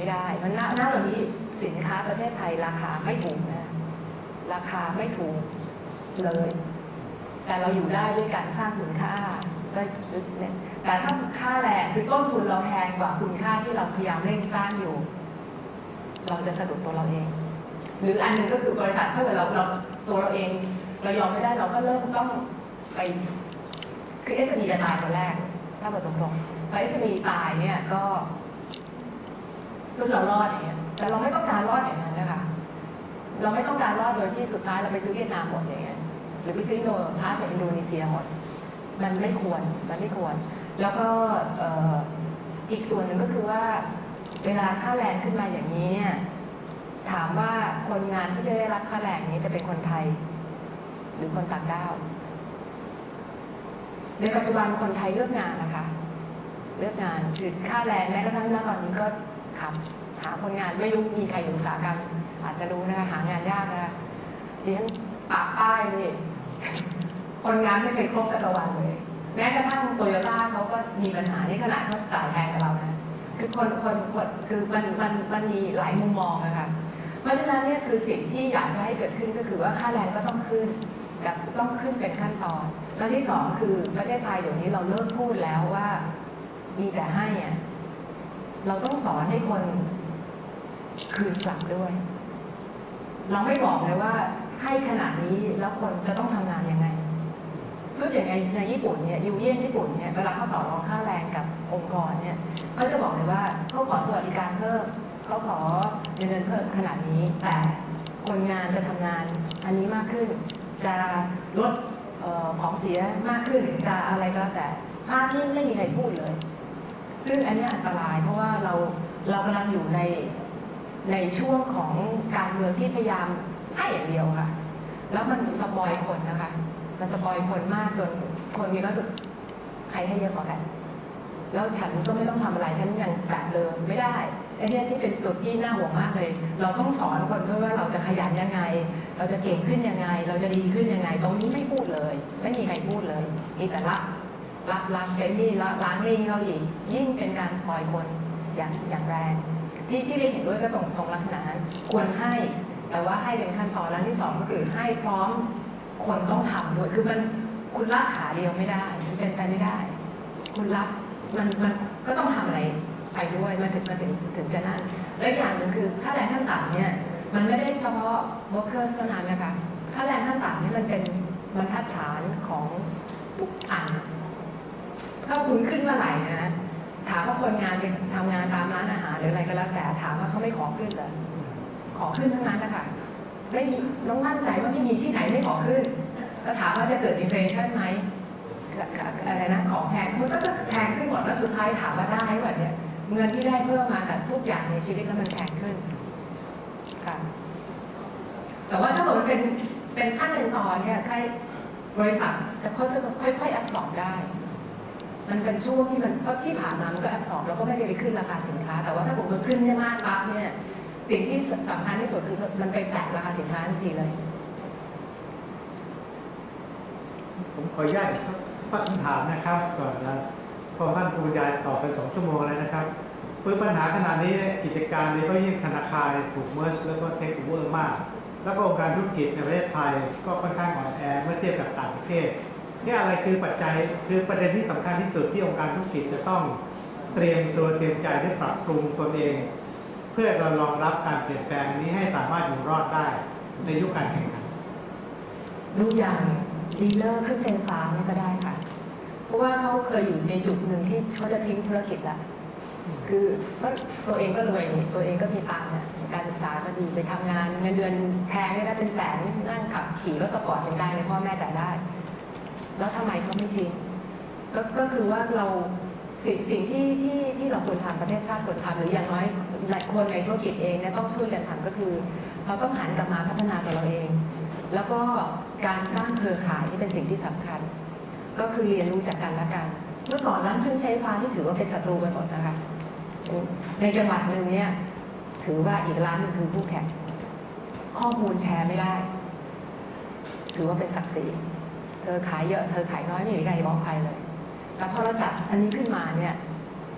ไม่ได้ มันณณวันนี้สินค้าประเทศไทยราคาไม่ถูกนะราคาไม่ถูกเลย แต่เราอยู่ได้ด้วยการสร้างคุณค่าก็แต่ถ้าค่าแรงคือต้นทุนเราแพงกว่าคุณค่าที่เราพยายามเร่งสร้างอยู่ เราจะสะดุดตัวเราเอง หรืออันหนึงก็คือบริษัทถ้าเกิดเราเราตัวเราเอง เรายอมไม่ได้เราก็เริ่มต้องไปคือ s อ b จะตายคนแรก ถ้าเปิดตรงๆพอ s อ b ตายเนี่ยก็ ซึ่งเรารอดอย่างเงี้ยแต่เราไม่ต้องการรอดอย่างนั้นนะคะเราไม่ต้องการรอดโดยที่สุดท้ายเราไปซื้อเวียดนามหมดอย่างเงี้ยหรือไปซื้ออินพาร์ทจากอินโดนีเซียหมดมันไม่ควรมันไม่ควร แล้วก็อ่ออีกส่วนหนึ่งก็คือว่าเวลาค่าแรงขึ้นมาอย่างนี้เนี่ยถามว่าคนงานที่จะได้รับค่าแรงนี้จะเป็นคนไทย หรือคนต่างด้าวในปัจจุบันคนไทยเลือกงานนะคะ เลือกงานคือค่าแรงแม้กระทั่งณตอนนี้ก็ ครับ หาคนงานไม่รู้มีใครอยู่อุตสาหกรรมอาจจะรู้นะคะหางานยากนะคะดิฉันปากป้ายนี่คนงานไม่เคยครบสักวันเลย แม้กระทั่งโตโยต้าเขาก็มีปัญหานี่ขนาดเขาจ่ายแพงกับเรานะคือคนคนคนคือมันมันมันมีหลายมุมมองอะค่ะเพราะฉะนั้นเนี่ยคือสิ่งที่อยากจะให้เกิดขึ้นก็คือว่าค่าแรงก็ต้องขึ้นแบบต้องขึ้นเป็นขั้นตอนแล้วที่สองคือประเทศไทยเดี๋ยวนี้เราเลิกพูดแล้วว่า มีแต่ให้อะ เราต้องสอนให้คนคืนกลับด้วย เราไม่บอกเลยว่าให้ขนาดนี้แล้วคนจะต้องทำงานยังไงซึ่งอย่างในในญี่ปุ่นเนี่ยยูเนียนญี่ปุ่นเนี่ยเวลาเขาต่อรองค่าแรงกับองค์กรเนี่ยเขาจะบอกเลยว่าเขาขอสวัสดิการเพิ่มเขาขอเงินเดือนเพิ่มขนาดนี้ แต่คนงานจะทำงานอันนี้มากขึ้น จะลดออของเสียมากขึ้นจะอะไรก็แล้วแต่ภาพนี้ไม่มีใครพูดเลย ซึ่งอันนี้อันตรายเพราะว่าเราเรากำลังอยู่ในในช่วงของการเมืองที่พยายามให้อย่างเดียวค่ะ แล้วมันสปอยคนนะคะ มันสปอยคนมากจนคนมีก็สึกใครให้เยอะกว่ากัน แล้วฉันก็ไม่ต้องทำอะไรฉันยังแบบเดิมไม่ได้ไอ้เนี่ยที่เป็นจุดที่น่าห่วงมากเลย เราต้องสอนคนด้วยว่าเราจะขยันยังไง เราจะเก่งขึ้นยังไง เราจะดีขึ้นยังไง ตรงนี้ไม่พูดเลย ไม่มีใครพูดเลยมีแต่รั รับรับเป็นหนี้รับล้างหนี้เขาอีกยิ่งเป็นการสปอยคนอย่างอย่างแรง ที่ที่ได้เห็นด้วยก็ตรงตรงลักษณะนั้นควรให้แต่ว่าให้เป็นขั้นตอนแล้วที่สองก็คือให้พร้อมคนต้องทำด้วยคือมันคุณรับขาเดียวไม่ได้มันเป็นไปไม่ได้ คุณรับมันมันก็ต้องทำอะไรไปด้วยมันถึงมันถึงถึงจะนั่นและอีกอย่างหนึ่งคือค่าแรงขั้นต่ำเนี่ยมันไม่ได้เฉพาะ workers เท่านั้นนะคะค่าแรงขั้นต่ำนี่มันเป็นบรรทัดฐานของทุกอัน ถ้าคุณขึ้นเมื่อไหร่นะถามว่าคนงานไปทำงานตามร้านอาหารหรืออะไรก็แล้ว แต่ถามว่าเขาไม่ขอขึ้นเลยขอขึ้นทั้งนั้นนะคะไม่มีน้องมั่นใจว่าไม่มีที่ไหนไม่ขอขึ้นแล้วถามว่าจะเกิดอินฟลชันไหมอะไรนะของแพงมันก็จะแพงขึ้นหมดแล้วสุดท้ายถามว่าได้ไหมเนี่ยเงินที่ได้เพิ่มมากับทุกอย่างในชีวิตแล้วมันแพงขึ้นค่ะแต่ว่าถ้าเกิดมันเป็นเป็นขั้นเป็นตอนเนี่ยใครบริษัทจะเขาจะค่อยๆอบสอบได้ มันเป็นช่วงที่มันเพราะที่ผ่านมามันก็แอบสอบแล้วก็ไม่ได้ไปขึ้นราคาสินค้า แต่ว่าถ้าผมมันขึ้นได้มากปั๊บเนี่ยสิ่งที่สำคัญที่สุดคือมันไปแตะราคาสินค้าทันทีเลย ผมขออนุญาตตั้งคำถามนะครับ ก่อนนะพราะท่านผู้บรรยายตอบไปสองชั่วโมงแล้วนะครับเพื่อปัญหาขนาดนี้เนี่ยกิจการนี้ก็ยิ่งธนาคารถูกเมิร์ชแล้วก็เทคโอเวอร์มาก แล้วก็องค์การธุรกิจในประเทศไทยก็ค่อนข้างอ่อนแอเมื่อเทียบกับต่างประเทศ นี่อะไรคือปัจจัยคือประเด็นที่สำคัญที่สุดที่องค์การธุรกิจจะต้องเตรียมตัวเตรียมใจได้ปรับปรุงตนเอง เพื่อเรารองรับการเปลี่ยนแปลงนี้ให้สามารถอยู่รอดได้ในยุคการแข่งขันดูอย่างดีลเลอร์เครื่องใช้ไฟฟ้านี่ก็ได้ค่ะ เพราะว่าเขาเคยอยู่ในจุดหนึ่งที่เขาจะทิ้งธุรกิจละคือเพราะตัวเองก็รวยนี่ตัวเองก็มีตังค์การศึกษาก็ดีไปทำงานเงินเดือนแพงเลยนะเป็นแสนนั่งขับขี่รถสปอร์ตยังได้เลยพ่อแม่จ่ายได้ แล้วทำไมเขาไม่ทิ้งก็ก็คือว่าเราสิ่งสิ่งที่ที่ที่เราควรทำประเทศชาติควรทำหรืออย่างน้อยหลายคนในธุรกิจเองเนี่ยต้องช่วยกันทำก็คือ เราต้องหันกลับมาพัฒนาตัวเราเอง แล้วก็การสร้างเครือข่ายที่เป็นสิ่งที่สำคัญ ก็คือเรียนรู้จากกันและกัน เมื่อก่อนร้านเครื่องใช้ฟ้าที่ถือว่าเป็นศัตรูกันหมดนะคะในจังหวัดหนึ่งเนี่ยถือว่าอีกร้านหนึ่งคือคู่แข่งข้อมูลแชร์ไม่ได้ ถือว่าเป็นศักดิ์ศรี เธอขายเยอะเธอขายน้อยไม่มีใครบอกใครเลย แล้วพอเราจัดอันนี้ขึ้นมาเนี่ย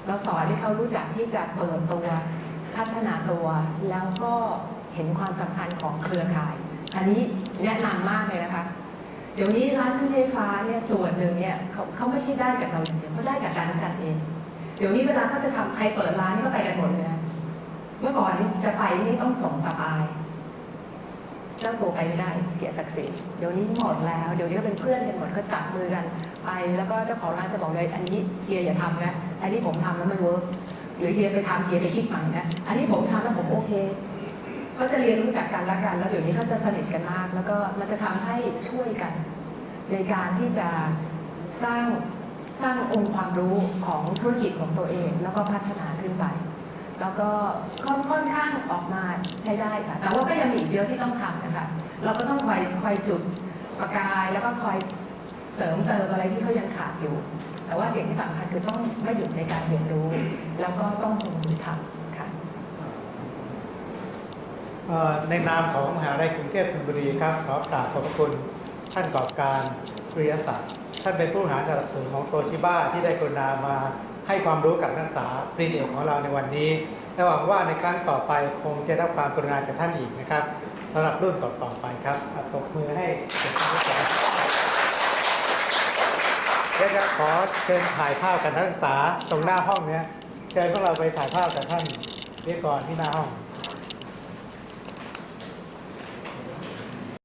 เราสอนให้เขารู้จักที่จะเปิดตัวพัฒนาตัว แล้วก็เห็นความสำคัญของเครือข่าย อันนี้แนะนำมากเลยนะคะ เดี๋ยวนี้ร้านเครื่องใช้ฟ้าเนี่ยส่วนหนึ่งเนี่ยเขาเขาไม่ใช่ได้จากเราอย่างเดียวเขาได้จากการทำกันเอง เดี๋ยวนี้เวลาเขาจะทำใครเปิดร้านนี่ก็ไปกันหมดเลยนะเมื่อก่อนจะไปนี่ต้องส่งสปาย เจ้าตัวไปไม่ได้เสียศักดิ์ศรีเดี๋ยวนี้หมดแล้ว เดี๋ยวนี้ก็เป็นเพื่อนกันหมดก็จับมือกันไป แล้วก็เจ้าของร้านจะบอกเลยอันนี้เฮียอย่าทำนะอันนี้ผมทำแล้วมันเวิร์กหรือเฮียไปทำเฮียไปคิดใหม่นะอันนี้ผมทำแล้วผมโอเคเขาจะเรียนรู้จากกันและกัน แล้วเดี๋ยวนี้เขาจะสนิทกันมาก แล้วก็มันจะทำให้ช่วยกัน ในการที่จะสร้างสร้างองค์ความรู้ของธุรกิจของตัวเอง แล้วก็พัฒนาขึ้นไป แล้วก็ค่อนข้างออกมาใช้ได้ค่ะ แต่ว่าก็ยังมีอีกเยอะที่ต้องทำนะคะ เราก็ต้องคอยคอยจุดประกายแล้วก็คอยเสริมเติมอะไรที่เขายังขาดอยู่ แต่ว่าสิ่งที่สำคัญคือต้องไม่หยุดในการเรียนรู้ แล้วก็ต้องลงมือทำค่ะในนามของมหาวิทยาลัยกรุงเทพธนบุรีครับขอกราบขอบพระคุณท่านกอบการปริยศักดิ์ท่านเป็นผู้หารระดับสูงของโตชิบ้าที่ได้กรุณามา ให้ความรู้กับนักศึกษาปริญญาเอกของเราในวันนี้และหวังว่าในครั้งต่อไปคงจะได้รับความกรุณาจากท่านอีกนะครับสำหรับรุ่นต่อๆไปครับตบมือให้เด็กนักศึกษาและจะขอเชิญถ่ายภาพกับนักศึกษาตรงหน้าห้องเนี้ยเชิญพวกเราไปถ่ายภาพกับท่านเรียกกรที่หน้าห้อง